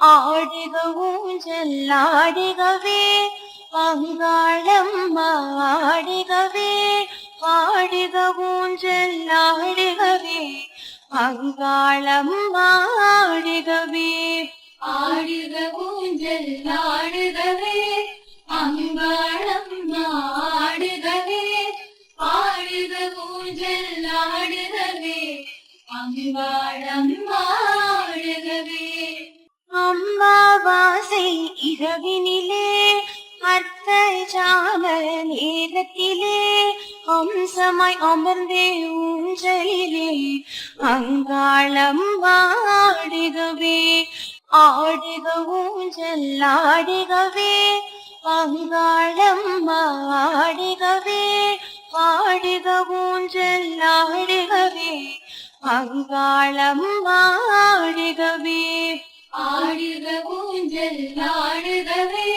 ஆடுக ஊஞ்சல் ஆடுகவே வங்காளம் ஆடுகவே ஆடுக ஊஞ்சல் ஆடுகவே வங்காளம் ஆடுகவே. ஆடுக ஊஞ்சல் ஆடுகவே அங்காளம் ஆடுகவே ஆடுக ஊஞ்சல் ஆடுகவே அங்காளம் ஆடு வாசை இரவினிலே அர்த்த ஜாம நேரத்திலே அம்சமாய் அமர்ந்தே ஊஞ்சலிலே அங்காளம் ஆடுகவே ஆடுக ஊஞ்சல் ஆடுகவே அங்காளம் ஆடுகவே ஆடுக ஊஞ்சல் ஆடுகவே அங்காளம் ஆடுகவே ஆடுக ஊஞ்சல் ஆடுகவே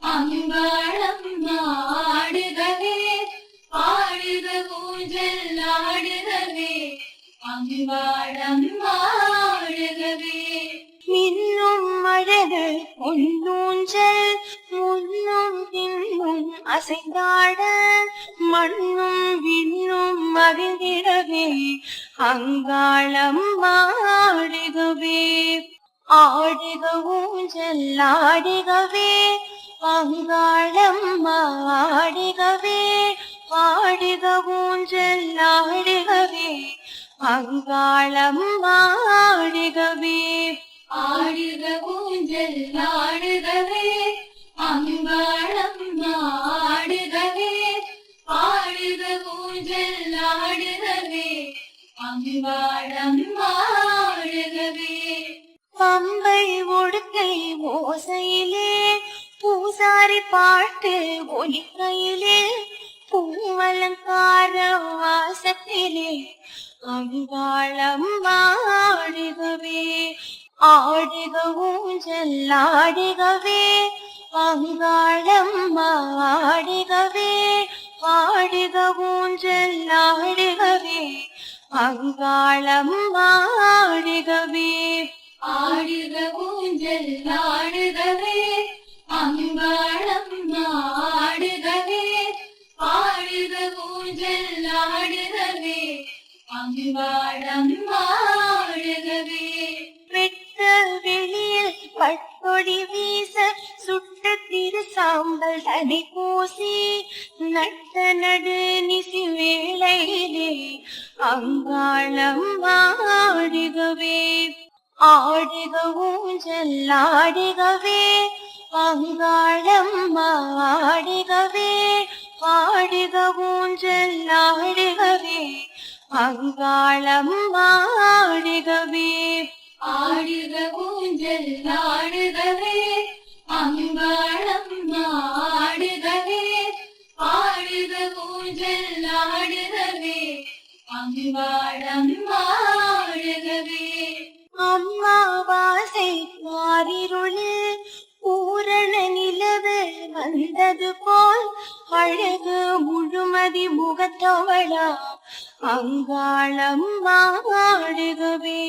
அங்காளம் ஆடுகவே. ஆடுக ஊஞ்சல் ஆடுகவே அங்காளம் ஆடுகவே. மின்னும் அழகு பொன்னூஞ்சல் முன்னும் பின்னும் அசைந்தாட மண்ணும் விண்ணும் மகிழ்ந்திடவே அங்காளம் ஆடுக ஊஞ்சல் ஆடுகவே. அங்காளம் ஆடுகவே. ஆடுக ஊஞ்சல் ஆடுகவே. அங்காளம் ஆடுகவே. ஆடுக ஊஞ்சல் ஆடுகவே. அங்காளம் ஆடுகவே. ஆடுக ஊஞ்சல் ஆடுகவே. அங்காளம் ஆடுகவே. பம்பை ஒடுக்கை ஓசையிலே பூசாரி பாட்டு ஒலிக்கையிலே பூவலங்கார வாசத்திலே அங்காளம் ஆடுகவே ஆடுக ஊஞ்சல் ஆடுகவே அங்காளம் ஆடுகவே ஆடுக ஊஞ்சல் ஆடுகவே அங்காளம் ஆடுகவே. ஆடுக ஊஞ்சல் ஆடுகவே. அங்காளம் ஆடுகவே ஆடுக ஊஞ்சல் ஆடுகவே. அங்காளம் ஆடுகவே வெட்ட வெளியில் பட்பொடி வீச சுட்ட திரு சாம்பல் தடி பூசி நட்ட நடு நிசி வேளையிலே அங்காளம் ஆடுக ஊஞ்சல் ஆடுகவே அங்காளம் ஆடுகவே ஆடுக ஊஞ்சல் ஆடுகவே அங்காளம் ஆடுகவே. ஆடுக ஊஞ்சல் ஆடுகவே அங்காளம் ஆடுகவே ஆடுக ஊஞ்சல் ஆடுகவே அங்காளம் முகத்தவளா அங்காளம் ஆடுகவே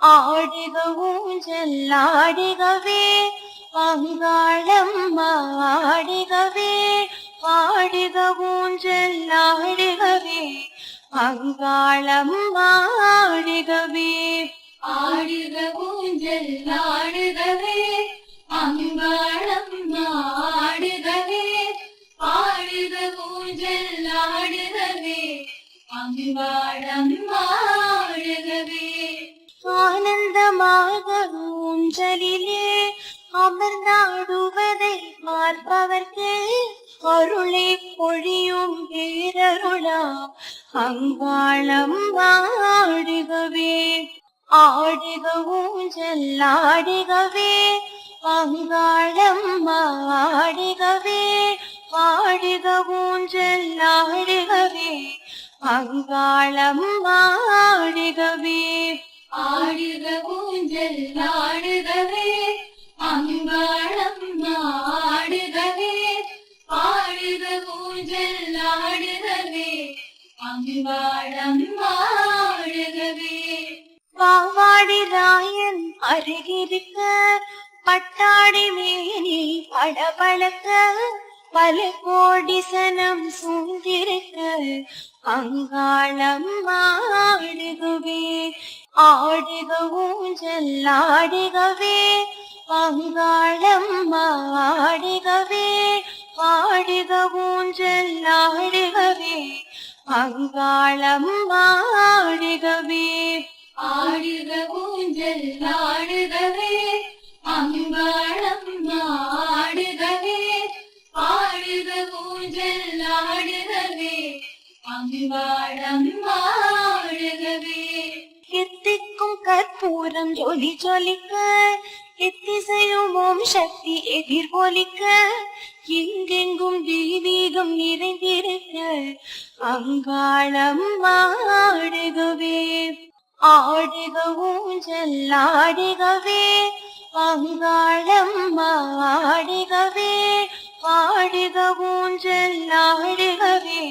ஆடுக ஊஞ்சல் ஆடுகவே அங்காளம் ஆடுகவே ஆடுக ஊஞ்சல் ஆடுகவே அங்காளம் அமர்ந்தாடுவதை பார்ப்பவர்க்கு அருளை பொழியும் பேரருளா அங்காளம் ஆடுகவே ஆடுக ஊஞ்சல் ஆடுகவே அங்காளம் ஆடுகவே ஆடுக ஊஞ்சல் ஆடுகவே அங்காளம் ஆடுகவே. அங்காளம் ராயன் அருகிருக்க பட்டாடி மேனி படபழக்க பல கோடி சனம் சூழ்ந்திருக்க அங்காளம் ஆடுகவே ஆடுக ஊஞ்சல் ஆடுகவே அங்காளம் ஆடுகவே ஆடுக ஊஞ்சல் ஆடுகவே அங்காளம் ஆடுகவே. எத்திக்கும் கற்பூரம் ஜொலி ஜொலிக்க எத்திசையும் ஓம் சக்தி எதிர்கொலிக்க எங்கெங்கும் தெய்வீகம் நிறைந்திருக்க அங்காளம் ஆடுகவே ஆடுக ஊஞ்சல் ஆடுகவே. அங்காளம் ஆடுகவே ஆடுக ஊஞ்சல் ஆடுகவே.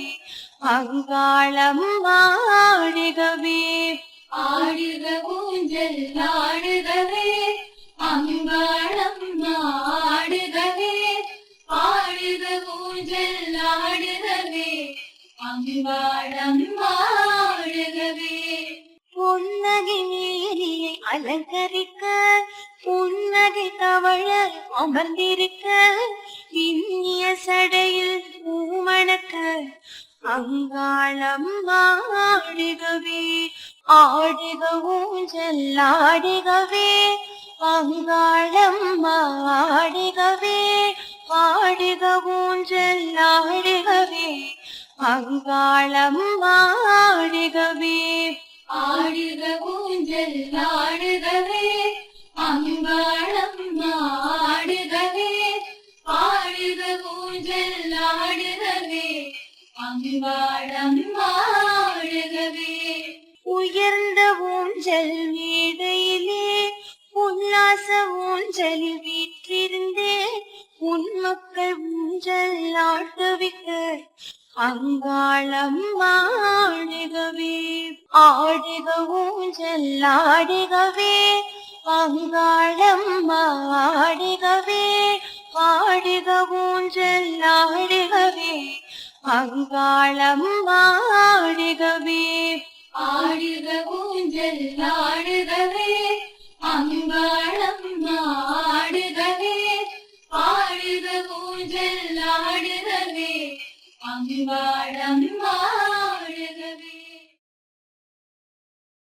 அங்காளம் ஆடுகவே. ஆடுக ஊஞ்சல் ஆடுகவே. அங்காளம் ஆடுகவே. ஆடுக ஊஞ்சல் ஆடுகவே. அங்காளம் ஆடுகவே. புன்னகை மேலியை அலங்கரிக்க புன்னகை தவழ அமர்ந்திருக்க இனிய சடையில் பூமணக்க அங்காளம் ஆடுகவே ஆடுக ஊஞ்சல் ஆடுகவே அங்காளம் ஆடுகவே ஆடுக ஊஞ்சல் ஆடுகவே அங்காளம் ஆடுகவே. ஆடுக ஊஞ்சல் ஆடுகவே ஊஞ்சல் மேடையிலே உல்லாச ஊஞ்சலில் வீற்றிருந்தே உன் மக்கள் ஊஞ்சல் ஆட்டுவிக்க அங்காளம் ஆடுகவே ஆடுக ஊஞ்சல் ஆடுகவே அங்காளம் ஆடுகவே ஆடுக ஊஞ்சல் ஆடுகவே. ஆடுக ஊஞ்சல் ஆடுகவே. அங்காளம் ஆடுகவே ஆடுக ஊஞ்சல் ஆடுகவே. அங்காளம்